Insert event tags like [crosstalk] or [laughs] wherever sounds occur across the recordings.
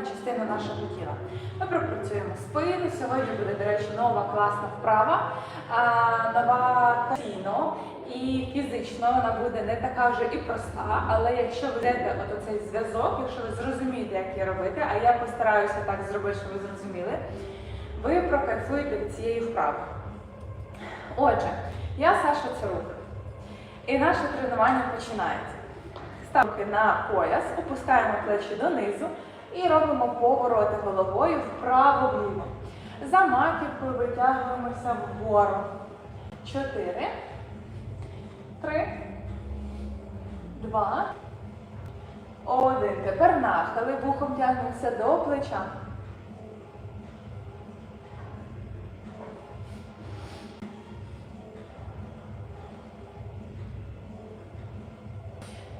частина нашого тіла. Ми пропрацюємо спину. Сьогодні буде, до речі, нова класна вправа. Нова постійно і фізично вона буде не така вже і проста. Але якщо ведете от оцей зв'язок, якщо ви зрозумієте, як її робити, а я постараюся так зробити, щоб ви зрозуміли, ви прокайфуєте від цієї вправи. Отже, я Саша Царук. І наше тренування починається. Ставки на пояс, опускаємо плечі донизу і робимо повороти головою вправо-вліво. За маківкою витягуємося вгору. Чотири. Три. Два. Один. Тепер нахили. Вухом тягнемося до плеча.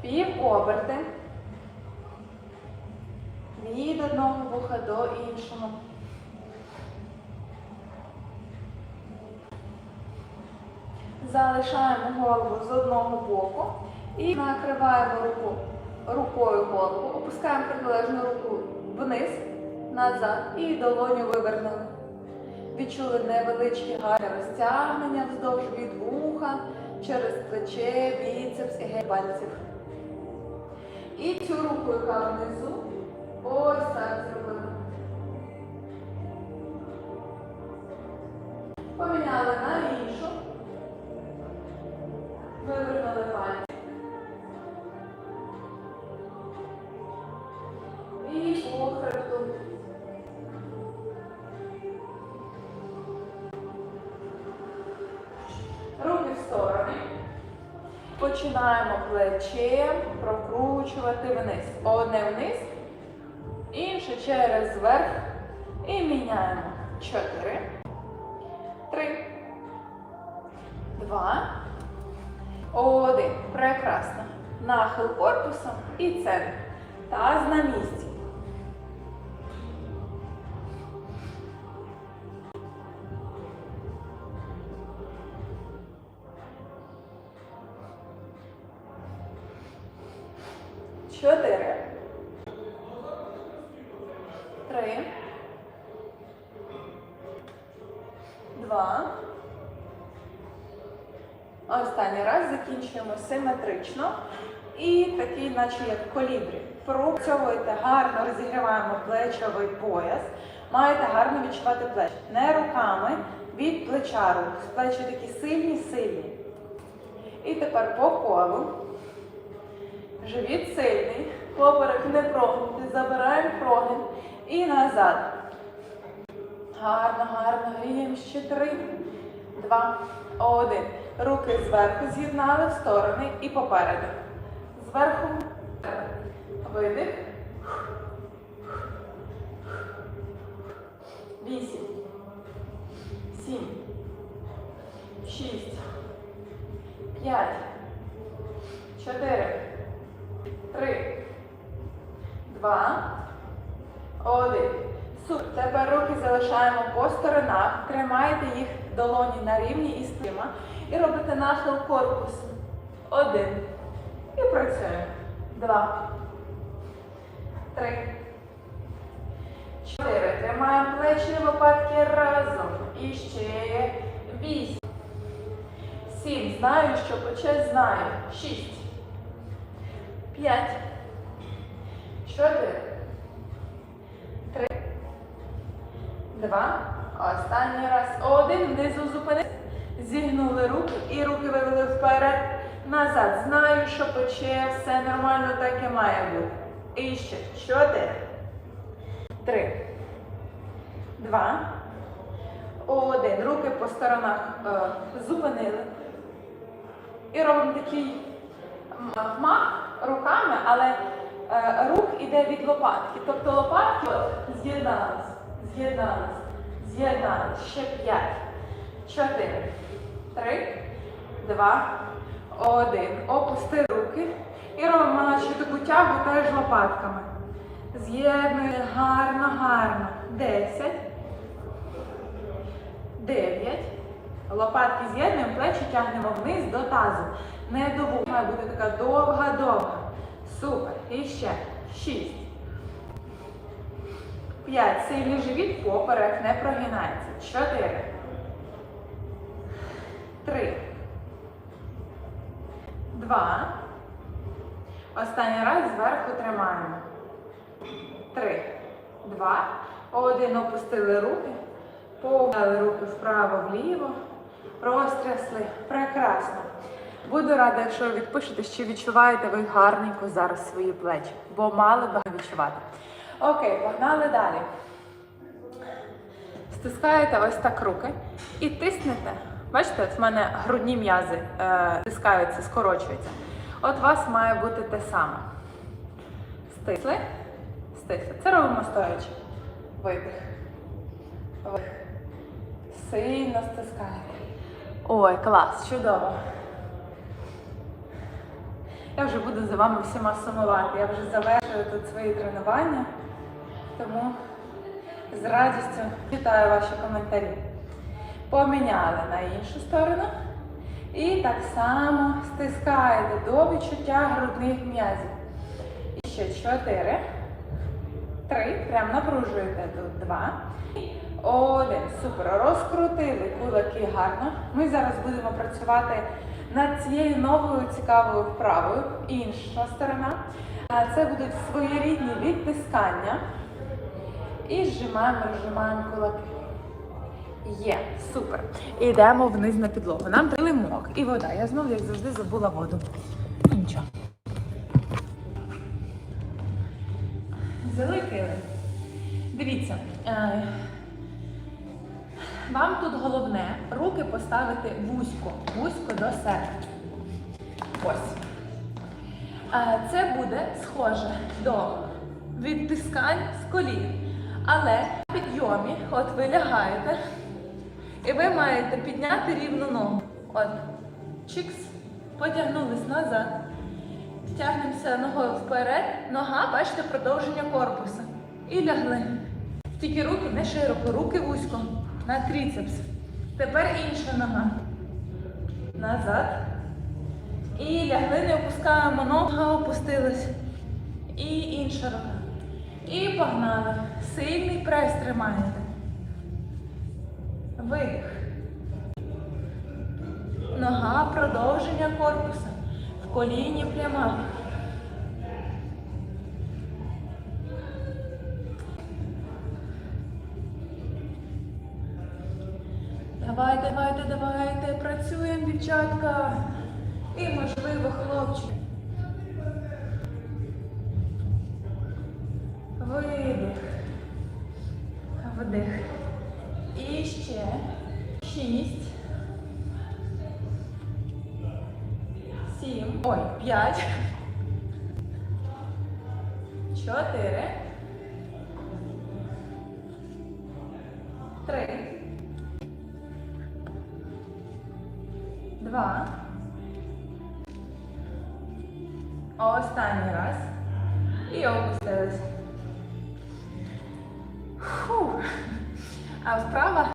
Пів оберти. Від одного вуха до іншого. Залишаємо голову з одного боку і накриваємо руку, рукою голову. Опускаємо протилежну руку вниз, назад і долоню вивернули. Відчули невеличке гарне розтягнення вздовж від вуха, через плече, біцепс і геть пальців. І цю руку, яка внизу, ось так зробили. Поміняли на іншу. Вивернули пальці. І по хребту. Руки в сторони. Починаємо плечем прокручувати вниз. Одне вниз, інше через верх. І міняємо. Чотири. Три. Два. Один. Прекрасно. Нахил корпусом і центр. Таз на місці. Два. Останній раз закінчуємо симетрично. І такий, наче як колібрі. Пропрацьовуєте гарно, розігріваємо плечовий пояс. Маєте гарно відчувати плечі. Не руками від плеча рук. Плечі такі сильні, сильні. І тепер по колу. Живіт сильний, поперек не прогнутий, забираємо прогин і назад. Гарно, гарно. Гріємо ще три, два, один. Руки зверху з'єднали в сторони і попереду. Зверху видих. Вісім. Сім. Шість. П'ять. Чотири. Три, два, один. Супер. Тепер руки залишаємо по сторонах. Тримаєте їх долоні на рівні із тима. І робите нахил корпусу. Один. І працюємо. Два. Три. Чотири. Тримаємо плечі лопатки разом. І ще вісім. Сім. Знаю, що пече, знаю. Шість. П'ять. Чотири. Три. Два. Останній раз. Один. Внизу зупинись. Зігнули руки і руки вивели вперед. Назад. Знаю, що пече. Все нормально, так і має бути. І ще. Чотири. Три. Два. Один. Руки по сторонах е, зупинили. І робимо такий мах руками, але е, рух іде від лопатки. Тобто лопатки от, з'єднались, з'єднались. Ще п'ять, чотири, три, два, один. Опусти руки. І робимо наче таку тягу теж лопатками. З'єднуємо гарно, гарно. Десять. Дев'ять. Лопатки з'єднуємо, плечі тягнемо вниз до тазу. Не до вух. Має бути така довга-довга. Супер. І ще. Шість. П'ять. Сильний живіт, поперек не прогинається. Чотири. Три. Два. Останній раз зверху тримаємо. Три. Два. Один. Опустили руки. Повели руки вправо-вліво. Розтрясли. Прекрасно. Буду рада, якщо ви відпишете, чи відчуваєте ви гарненько зараз свої плечі, бо мали би відчувати. Окей, погнали далі. Стискаєте ось так руки і тиснете. Бачите, от в мене грудні м'язи е, стискаються, скорочуються. От у вас має бути те саме. Стисли, стисли. Це робимо стоячи. Видих. Видих. Сильно стискаєте. Ой, клас, чудово. Я вже буду за вами всіма сумувати. Я вже завершую тут свої тренування. Тому з радістю вітаю ваші коментарі. Поміняли на іншу сторону. І так само стискаєте до відчуття грудних м'язів. І ще чотири. Три. Прям напружуєте тут. Два. Один. Супер. Розкрутили кулаки гарно. Ми зараз будемо працювати над цією новою цікавою вправою. Інша сторона. Це будуть своєрідні відтискання. І зжимаємо, розжимаємо кулаки. Є, супер. І йдемо вниз на підлогу. Нам треба лимок і вода. Я знову, як завжди, забула воду. Нічого. Взяли. Дивіться. е, Вам тут головне руки поставити вузько, вузько до себе. Ось. Е, Це буде схоже до відтискань з колін. Але в підйомі, от ви лягаєте, і ви маєте підняти рівну ногу. От. Чикс. Потягнулись назад. Тягнемося ногою вперед. Нога, бачите, продовження корпуса. І лягли. Тільки руки не широко, руки вузько. На тріцепс. Тепер інша нога. Назад. І лягли, не опускаємо нога, опустилась. І інша рука. І погнали. Сильний прес тримаєте. Видих. Нога продовження корпуса. В коліні пряма. Давайте, давайте, давайте. Працюємо, дівчатка. І можливо, хлопчик.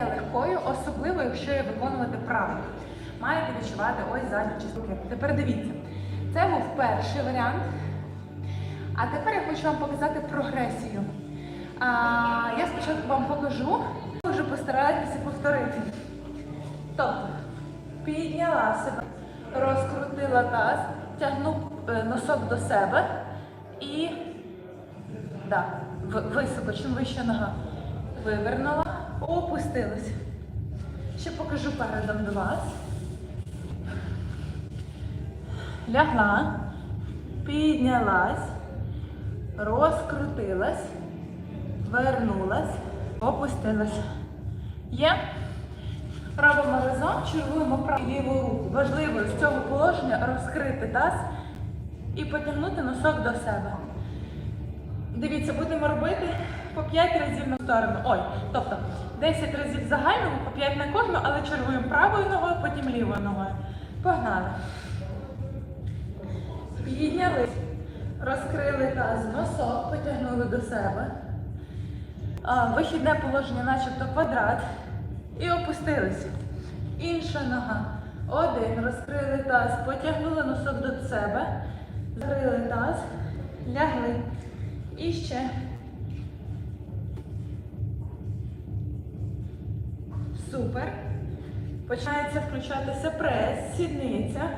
Є легкою, особливо, якщо її виконувати правильно. Маєте відчувати ось задню частину. Тепер дивіться. Це був перший варіант. А тепер я хочу вам показати прогресію. А, я спочатку вам покажу, вже постарайтеся повторити. Тобто, підняла себе, розкрутила таз, тягну е, носок до себе і да, високо, чим вища нога. Вивернула, опустилась. Ще покажу передом до вас. Лягла, піднялась, розкрутилась, вернулась, опустилась. Є? Робимо разом, чергуємо праву ліву руку. Важливо з цього положення розкрити таз і потягнути носок до себе. Дивіться, будемо робити по 5 разів на сторону. Ой, тобто 10 разів загальному, по 5 на кожну, але чергуємо правою ногою, потім лівою ногою. Погнали. Піднялись, розкрили таз, носок, потягнули до себе. Вихідне положення, начебто квадрат. І опустилися. Інша нога. Один. Розкрили таз, потягнули носок до себе. Закрили таз, лягли. І ще. Супер. Починається включатися прес, сідниця.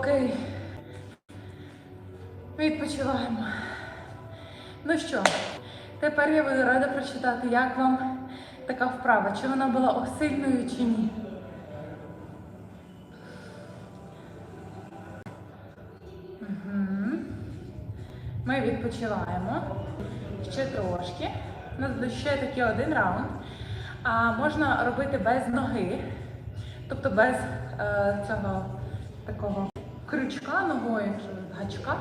Окей. Відпочиваємо. Ну що, тепер я буду рада прочитати, як вам така вправа, чи вона була осильною чи ні. Ми відпочиваємо ще трошки. У нас ще такий один раунд. А можна робити без ноги, тобто без е, цього такого крючка ногою, чи гачка.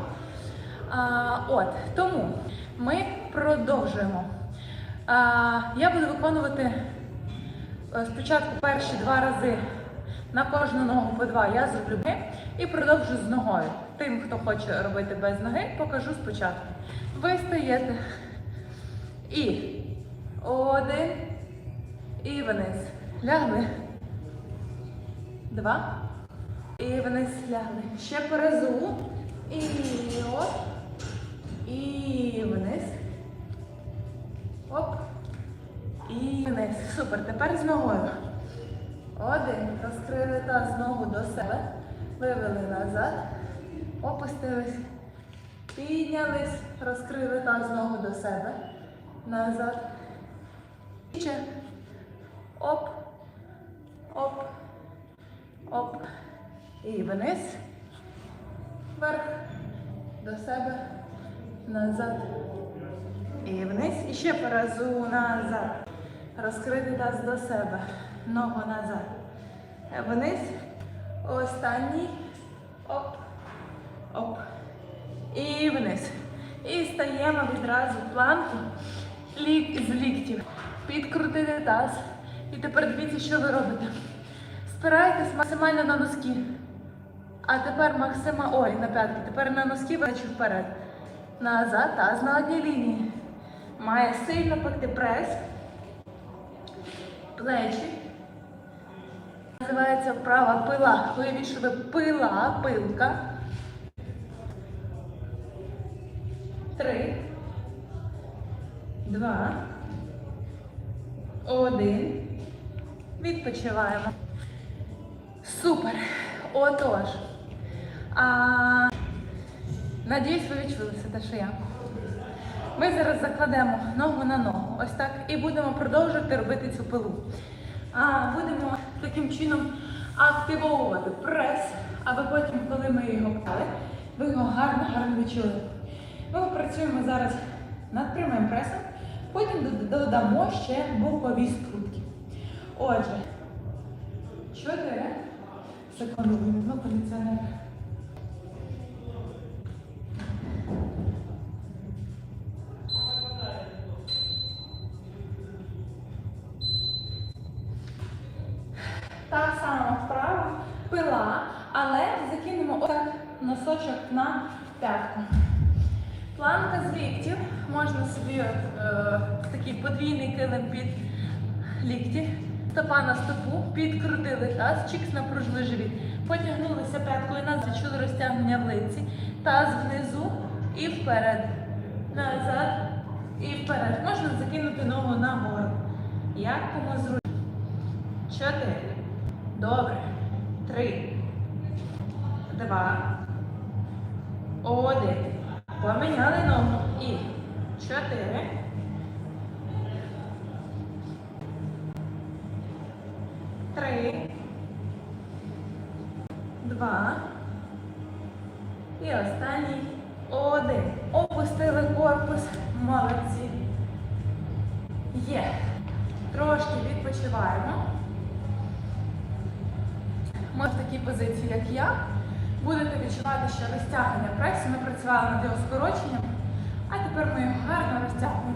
А, от, тому ми продовжуємо. А, я буду виконувати е, спочатку перші два рази на кожну ногу по два я зроблю і продовжу з ногою. Тим, хто хоче робити без ноги, покажу спочатку. Ви стаєте і один, і вниз. Лягли. Два. І вниз лягли. Ще по разу. І оп. І вниз. Оп. І вниз. Супер. Тепер з ногою. Один. Розкрили таз ногу до себе. Вивели назад. Опустились. Піднялись. Розкрили таз ногу до себе. Назад. І ще. Оп. Оп. Оп. І вниз. Вверх. До себе. Назад. І вниз. І ще по разу назад. Розкрити таз до себе. Ногу назад. Вниз. Останній. Оп. Оп. І вниз. І стаємо відразу планку з ліктів. Підкрутити таз. І тепер дивіться, що ви робите. Спирайтесь максимально на носки. А тепер максимально. Ой, на п'ятки. Тепер на носки вечу вперед. Назад, таз на одній лінії. Має сильно пекти прес. Плечі. Називається вправа пила. Уявіть, що пила, пилка. Три. Два. Один. Відпочиваємо. Супер. Отож. А, надіюсь, ви відчули все те, що я. Ми зараз закладемо ногу на ногу. Ось так. І будемо продовжувати робити цю пилу. А, будемо таким чином активовувати прес, аби потім, коли ми його птали, ви його гарно, гарно відчули. Ми працюємо зараз над прямим пресом, потім додамо ще бокові скрутки. Отже, чотири. Секунду, вимкну кондиціонер. На п'ятку. Планка з ліктів. Можна собі е, такий подвійний килим під лікті. Стопа на стопу, підкрутили таз, чікс напружили живіт. Потягнулися п'яткою назад, відчули розтягнення в лиці. Таз внизу і вперед. Назад і вперед. Можна закинути ногу нагору. Як кому зручно. Чотири. Добре. Три. Два. Один. Поміняли ногу. І чотири. Три. Два. І останній. Один. Опустили корпус. Молодці. Є. Трошки відпочиваємо. Ми в такій позиції, як я, будете відчувати, що розтягнення пресу. Ми працювали над його скороченням, а тепер ми його гарно розтягуємо.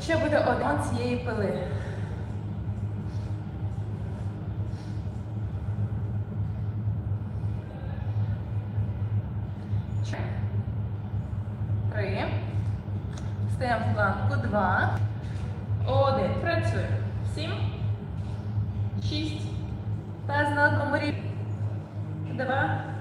Ще буде один цієї пили. Три. Стаємо в планку. Два. Один. Працюємо. Сім. 6. Пес на одному рівні. 2.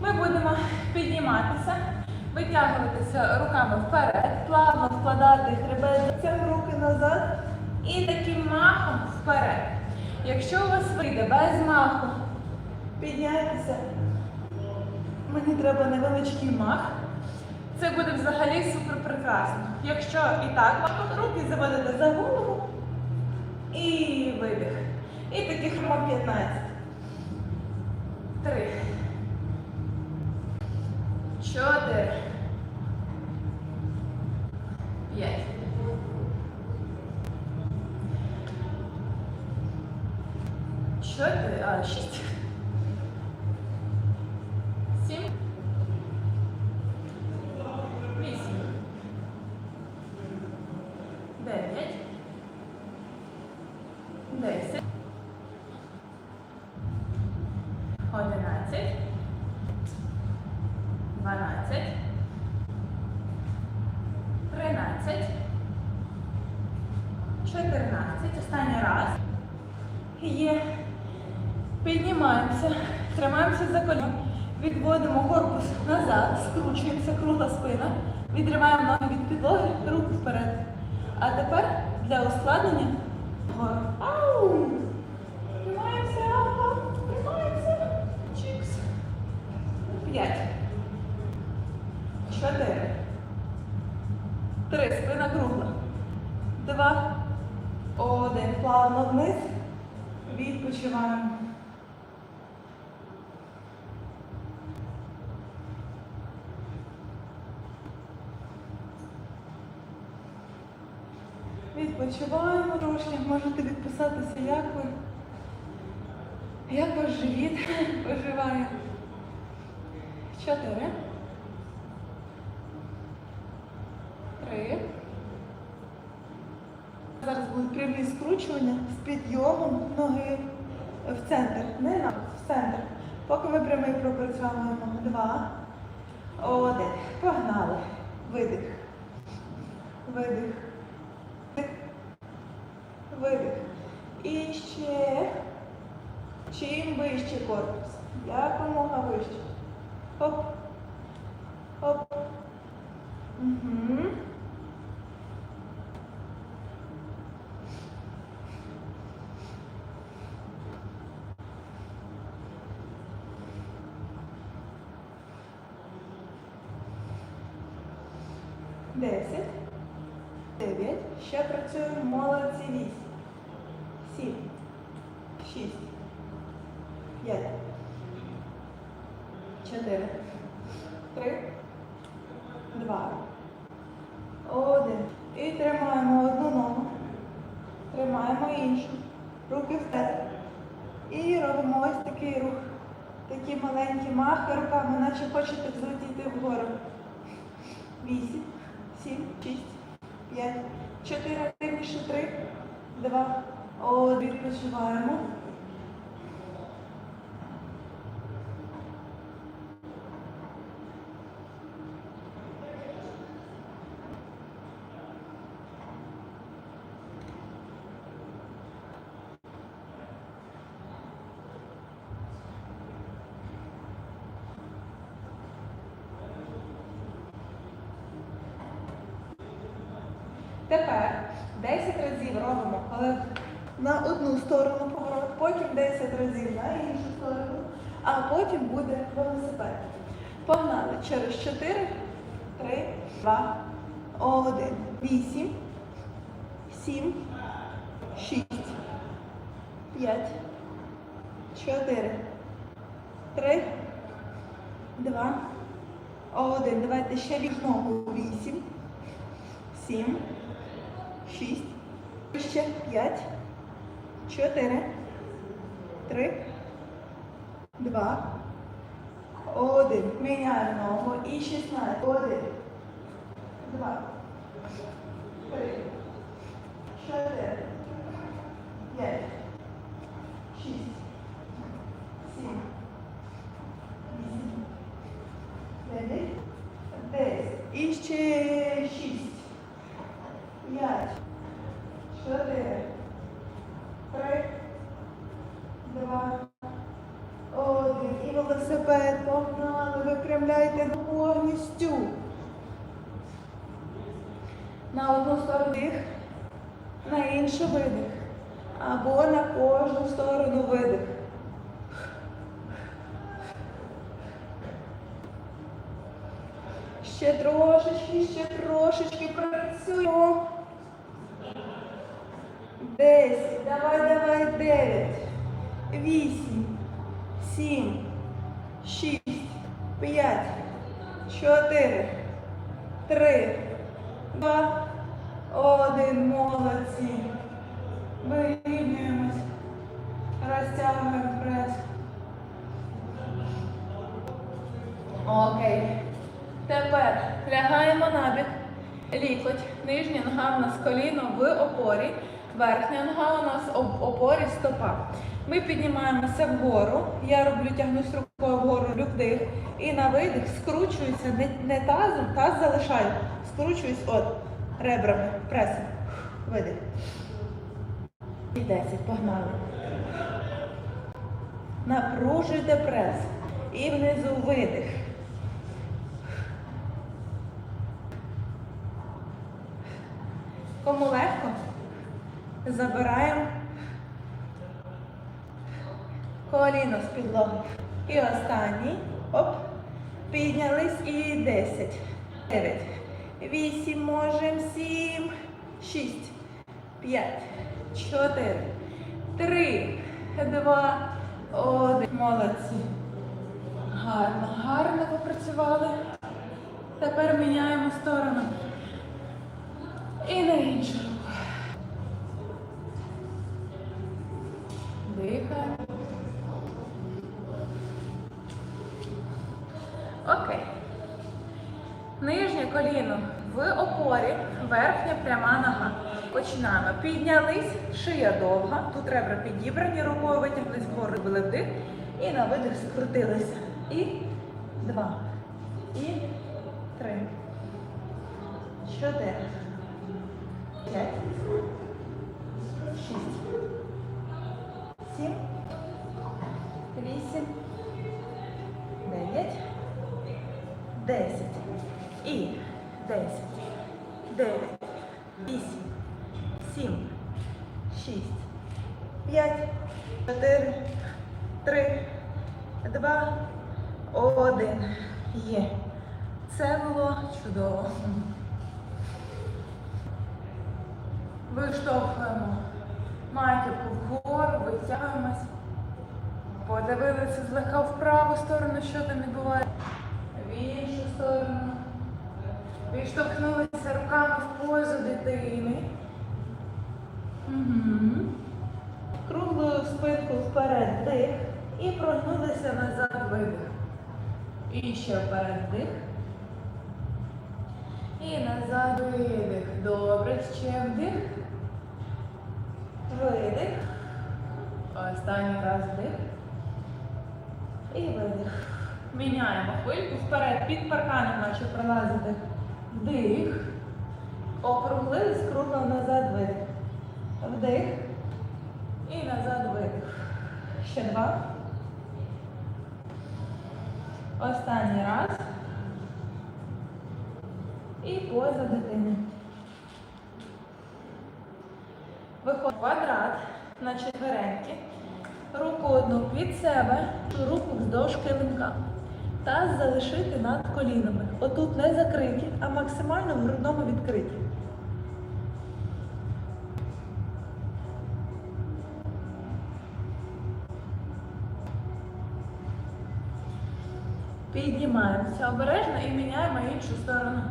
Ми будемо підніматися, витягуватися руками вперед, плавно вкладати хребет руки назад і таким махом вперед. Якщо у вас вийде без маху, підняйтеся. Мені треба невеличкий мах. Це буде взагалі супер прекрасно. Якщо і так руки заводите за голову і видих. І таких мо 15. Три. Чотири. П'ять. Чотири. А, шість. Сім. Вісім. Дев'ять. Є. Піднімаємося. Тримаємося за коліно. Відводимо корпус назад, скручуємося, кругла спина. Відриваємо ноги від підлоги, руки вперед. А тепер для ускладнення вгору. Ау! Тримаємося, ага, тримаємося. Чікс. П'ять. Чотири. Три. Спина кругла. Два. Один. Плавно вниз. Відпочиваємо. Відпочиваємо трошки, можете відписатися, як ви, як ваш живіт [laughs] поживає. Чотири. Три. Зараз будуть прямі скручування з підйомом ноги в центр. Не на в центр. Поки ми прямий пропрацьовуємо. Два. Один. Погнали. Видих. Видих. І ще. Чим вище корпус. Якомога вище. Хоп. Хоп. Угу. Десять. Дев'ять. Ще працюємо молодці вісім. Сім. Шість. П'ять. Чотири. Три. Два. Один. І тримаємо одну ногу. Тримаємо іншу. Руки вперед. І робимо ось такий рух. Такі маленькі махи руками, наче хочете злетіти вгору. Вісім, сім, шість, п'ять, чотири, активніше, три, два, один. Відпочиваємо. Тепер 10 разів робимо, але на одну сторону поворот, потім 10 разів на іншу сторону, а потім буде велосипед. Погнали через 4, 3, 2, 1. 8, 7, 6, 5, 4, 3, 2, 1. Давайте ще вікно. 8, 7, 6, ще 5, 4, 3, 2, 1. Міняємо. Ногу. І 16. 1, 2, 3, 4, 5, 6, 7, 8, 9, 10. І ще 6, 5, 4, 3, 2, 1. І велосипед погнали, випрямляйте повністю. На одну сторону дих, на іншу видих. Або на кожну сторону видих. Ще трошечки, ще трошечки працюємо. Десять. Давай, давай, дев'ять. Вісім. Сім. Шість. П'ять. Чотири. Три. Два. Один. Молодці. Вирівнюємось. Окей. Тепер лягаємо на бік. Лікоть. Нижня нога у нас коліно в опорі. Верхня нога у нас в опорі стопа. Ми піднімаємося вгору. Я роблю тягнусь рукою вгору, роблю вдих. І на видих скручуюся не, не тазом, таз залишаю. Скручуюсь от ребрами, пресом. Видих. І 10, погнали. Напружуйте прес. І внизу видих. Кому легко? Забираємо коліно з підлоги. І останній. Оп. Піднялись і 10. 9. 8 можемо. 7. 6. 5. 4. 3. 2. 1. Молодці. Гарно, гарно попрацювали. Тепер міняємо сторону. І на іншу руку. Дихаємо. Окей. Нижнє коліно в опорі, верхня пряма нога. Починаємо. Піднялись, шия довга. Тут ребра підібрані, рукою витягнулись вгору, вдих. І на видих скрутилися. І два. Два. Один. Є. Це було чудово. Виштовхуємо маківку вгору, витягуємось. Подивилися злегка в праву сторону, що там відбувається. В іншу сторону. Відштовхнулися руками в позу дитини. Угу. Круглою спинкою вперед вдих. І прогнулися назад видих. І ще вперед вдих. І назад видих. Добре, ще вдих. Видих. Останній раз вдих. І видих. Міняємо хвильку вперед. Під парканом наче пролазити. Вдих. Округлились, кругом назад видих. Вдих. І назад видих. Ще два. Останній раз. І поза дитини. Виходить квадрат на четвереньки. Руку одну під себе, руку вздовж килимка. Таз залишити над колінами. Отут не закриті, а максимально в грудному відкриті. Піднімаємося обережно і міняємо іншу сторону.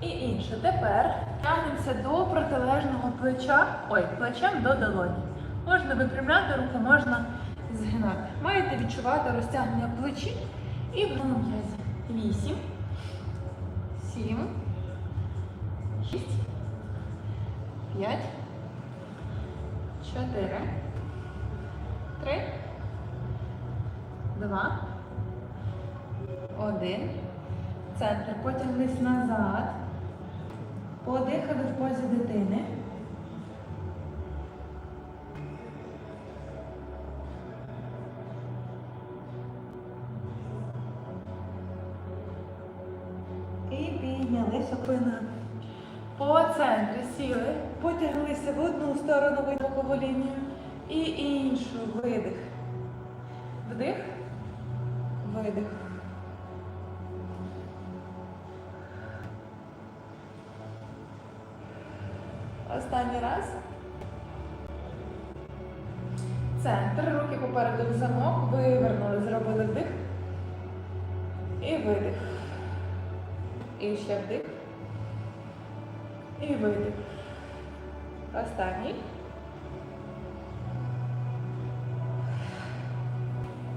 І інша. Тепер тягнемося до протилежного плеча, ой, плечем до долоні. Можна випрямляти руку, можна згинати. Маєте відчувати розтягнення плечі і в одному м'язі. Вісім, сім, шість, п'ять, чотири, три, два, один. Центр. Потяглись назад. Подихали в позі дитини. Піднялися спина. По центрі сіли, потяглися в одну сторону бокову лінію і іншу. Видих. Вдих. Видих. Останній раз. Центр. Руки попереду в замок. Вивернули, зробили вдих. І видих. І ще вдих. І видих. Останній.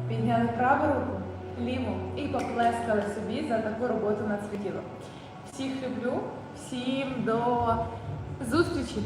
Підняли праву руку, ліву і поплескали собі за таку роботу над своїм тілом. Всіх люблю, всім до зустрічі!